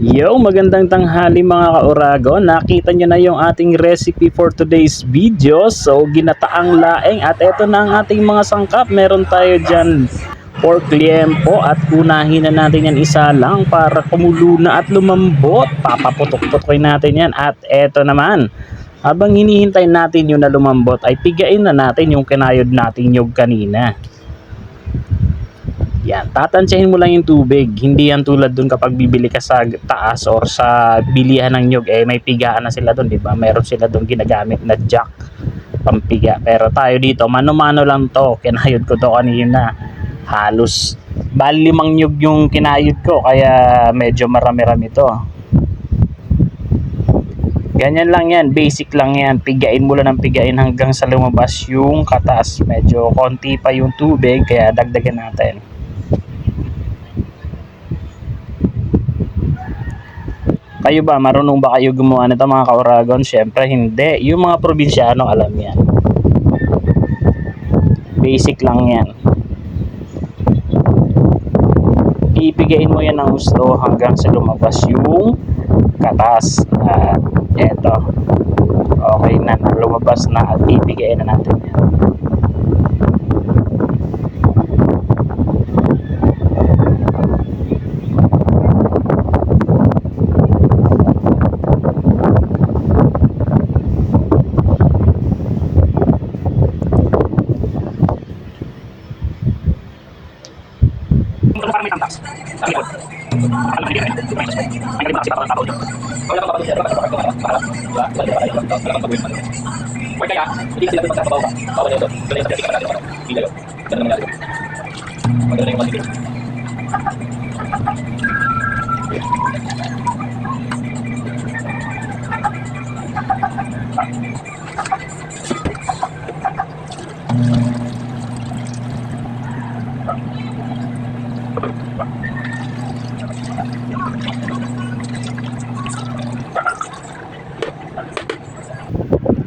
Yo, magandang tanghali mga kaurago. Nakita nyo na yung ating recipe for today's video. So, ginataang laeng at eto na ang ating mga sangkap. Meron tayo dyan pork liempo at unahin na natin yan isa lang para kumulo na at lumambot. Papaputok-putokin natin yan. At eto naman, habang hinihintay natin yung na lumambot ay pigain na natin yung kinayod natin yung kanina. Yan, tatansyahin mo lang yung tubig. Hindi yan tulad dun kapag bibili ka sa taas or sa bilihan ng nyug, eh may pigaan na sila dun, di ba? Meron sila dun ginagamit na jack pampiga. Pero tayo dito, mano-mano lang to. Kinayod ko to kanina. Halos bali limang nyug yung kinayod ko, kaya medyo marami-rami to. Ganyan lang yan, basic lang yan. Pigain mo lang ng pigain hanggang sa lumabas yung katas. Medyo konti pa yung tubig, kaya dagdagan natin. Kayo ba, marunong ba kayo gumawa nito mga kauragon? Siyempre hindi. Yung mga probinsyano alam yan. Basic lang yan. Ipigain mo yan ng gusto hanggang sa lumabas yung katas. At eto. Okay na, na lumabas na at ipigain na natin yan. Terima kasih.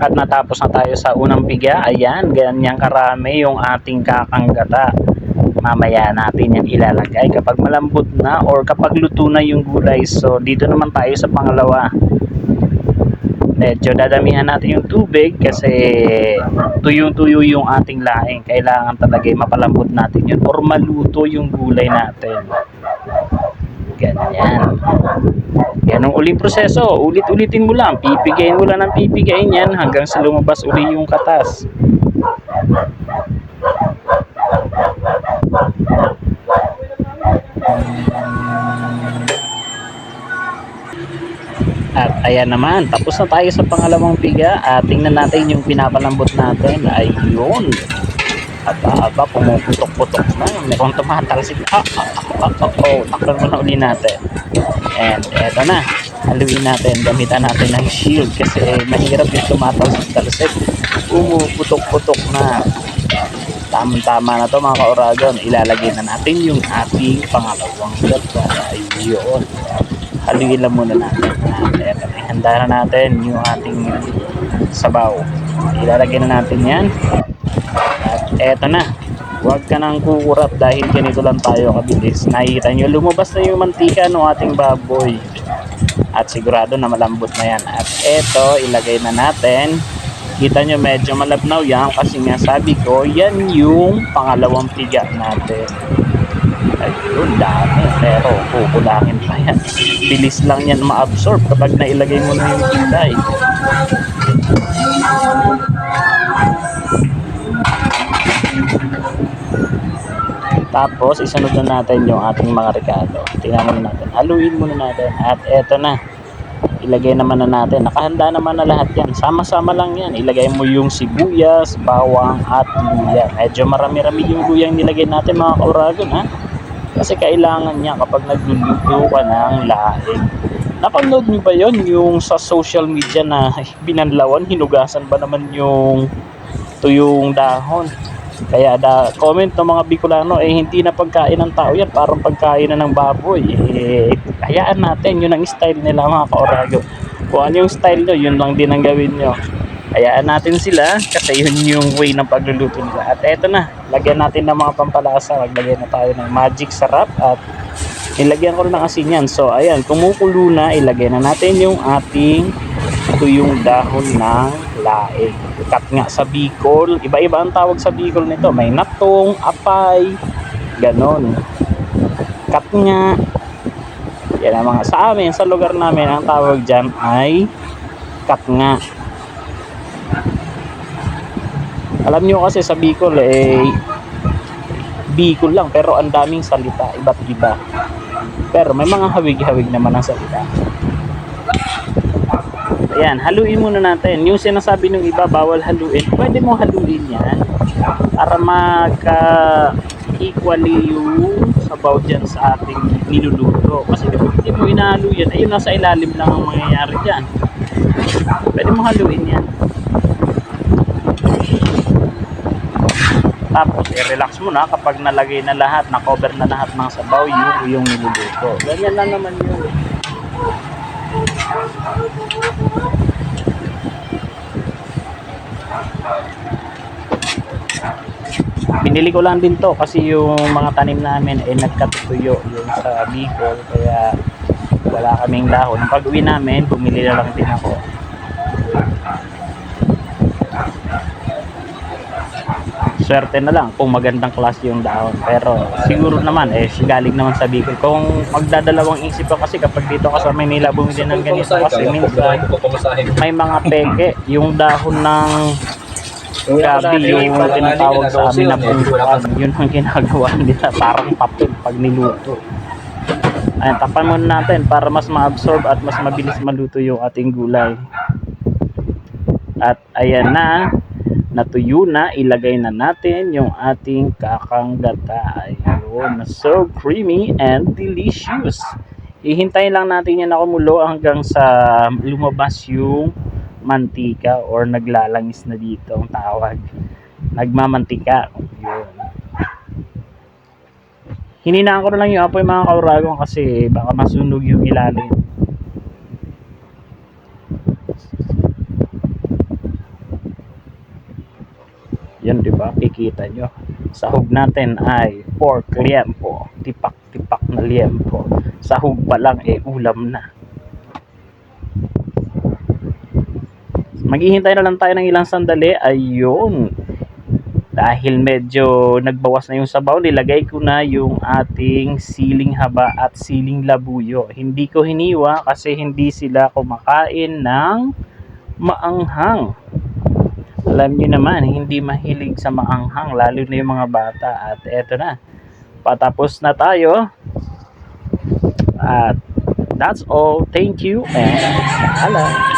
At natapos na tayo sa unang piga ayan ganyan karami yung ating kakanggata. Mamaya natin yan ilalagay. Kapag malambot na or kapag luto na yung gulay so dito naman tayo sa pangalawa. Medyo dadamihan natin yung tubig kasi tuyong tuyo yung ating laing. Kailangan talaga mapalambot natin yun or maluto yung gulay natin ganyan yan ang uling proseso. Ulit-ulitin mo lang. Pipigayin mo lang ng pipigayin yan hanggang sa lumabas uli yung katas. At ayan naman, tapos na tayo sa pangalawang piga. At tingnan natin yung pinapalambot natin. Ayun. At aba, pumuputok-putok na. Merong tumatalsik. Ah, ah, ah, ah, oh, takpan mo na uli natin. And eto na. Haluin natin. Gamitan natin ng shield kasi mahirap yung tumatalsik-talsik. Pumuputok-putok na. Tamang-tama na to mga kauragon. Ilalagay na natin yung ating pangalawang gata. Ayun. Haluin lang muna natin. At eto na. Handa na natin yung ating sabaw. Ilalagay na natin yan. At eto na. Huwag ka nang kukurap dahil ganito lang tayo kabilis. Nakikita nyo, lumabas na yung mantika ng ating baboy. At sigurado na malambot na yan. At eto, ilagay na natin. Kita nyo medyo malabnaw yan kasi nga sabi ko, yan yung pangalawang piga natin. Ayun, dami. Pero kukulangin pa yan. Bilis lang yan ma-absorb kapag nailagay mo na yung gulay. Tapos, isunod na natin yung ating mga rekado. Tingnan muna natin. Haluin muna natin. At eto na. Ilagay naman na natin. Nakahanda naman na lahat yan. Sama-sama lang yan. Ilagay mo yung sibuyas, bawang, at luya. Medyo marami-rami yung luyang nilagay natin mga kauragon ha. Kasi kailangan niya kapag nagluluto ka ng laing. Napanood niyo ba yon yung sa social media na binanlawan, hinugasan ba naman yung tuyong dahon? Kaya da, comment ng mga Bicolano, eh hindi na pagkain ng tao yan, parang pagkain na ng baboy. Eh, hayaan natin, yun ang style nila mga kaorago. Kung ano yung style nyo, yun lang din ang gawin nyo. Hayaan natin sila kasi yun yung way ng pagluluto nila. At eto na, lagyan natin ng mga pampalasa. Maglagay na tayo ng magic sarap at Ilagyan ko rin ng asin yan. So, ayan, kumukulo na. Ilagay na natin yung ating tuyong dahon ng laing. Kat nga sa Bicol. Iba-iba ang tawag sa Bicol nito. May natong, apay, ganon. Kat nga. Yan ang mga sa amin, sa lugar namin, ang tawag dyan ay kat nga. Alam nyo kasi sa Bicol, eh, Bicol lang, pero ang daming salita, iba't iba. Pero may mga hawig-hawig naman ang salita. Ayan, haluin muna natin. Yung sinasabi ng iba, bawal haluin. Pwede mo haluin yan para magka equally yung sabaw dyan sa ating niluluto. Kasi kung hindi mo inahalo yan, ayun nasa ilalim lang ang mangyayari dyan. Pwede mo haluin yan. Tapos, i-relax mo na kapag nalagay na lahat, na-cover na lahat ng sabaw, yung, yung niluluto. Ganyan lang naman yun. Binili ko lang din to kasi yung mga tanim namin ay nagkatutuyo yung sa Bicol kaya wala kaming dahon. Pag uwi namin, bumili na lang din ako. swerte na lang kung magandang klase yung dahon. Pero siguro naman, eh, galing naman sa Bicol. Kung magdadalawang isip ka kasi kapag dito ka sa Manila bumili ng ganito kasi minsan may mga peke, yung dahon ng gabi, yung tinatawag sa amin na bundukan, yun ang ginagawa nila, parang papel pag niluto. Ayan, tapan muna natin para mas ma-absorb at mas mabilis maluto yung ating gulay. At ayan na, natuyo na, ilagay na natin yung ating kakanggata. Ayun, so creamy and delicious. Ihintayin lang natin yan na kumulo hanggang sa lumabas yung mantika or naglalangis na dito ang tawag. Nagmamantika. Yun. Hininaan ko na lang yung apoy mga kauragong kasi baka masunog yung ilalim. Yan, di ba? Kikita nyo. Sahog natin ay pork liempo. Tipak-tipak na liempo. Sahog pa lang, eh, ulam na. Maghihintay na lang tayo ng ilang sandali. Ayun. Dahil medyo nagbawas na yung sabaw, nilagay ko na yung ating siling haba at siling labuyo. Hindi ko hiniwa kasi hindi sila kumakain ng maanghang alam niyo naman, hindi mahilig sa maanghang, lalo na yung mga bata. At eto na, patapos na tayo. At that's all. Thank you and paalam.